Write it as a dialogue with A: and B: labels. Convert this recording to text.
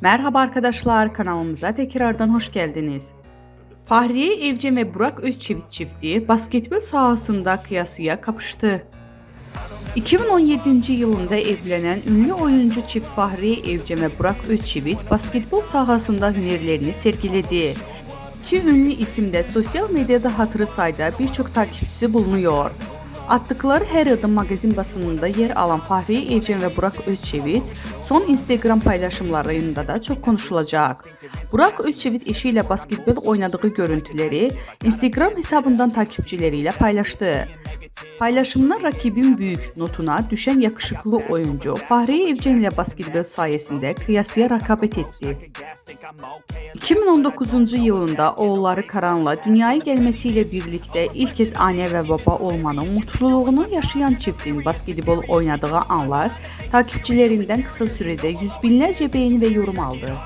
A: Merhaba arkadaşlar, kanalımıza tekrardan hoş geldiniz. Fahriye Evcen ve Burak Özçivit çifti basketbol sahasında kıyasıya kapıştı. 2017 yılında evlenen ünlü oyuncu çift Fahriye Evcen ve Burak Özçivit basketbol sahasında hünerlerini sergiledi. İki ünlü isimde sosyal medyada hatırı sayda birçok takipçisi bulunuyor. Attıkları her adım magazin basınında yer alan Fahriye Evcen ve Burak Özçivit son Instagram paylaşımlarında da çok konuşulacak. Burak Özçivit eşiyle basketbol oynadığı görüntüleri Instagram hesabından takipçileriyle paylaştı. Paylaşımda rakibin büyük notuna düşen yakışıklı oyuncu Fahriye Evcen ile basketbol sayesinde kıyasıya rakabet etti. 2019 yılında oğulları Karan'la dünyaya gelmesiyle birlikte ilk kez anne ve baba olmanın mutluluğunu yaşayan çiftin basketbol oynadığı anlar takipçilerinden kısa sürede yüz binlerce beğeni ve yorum aldı.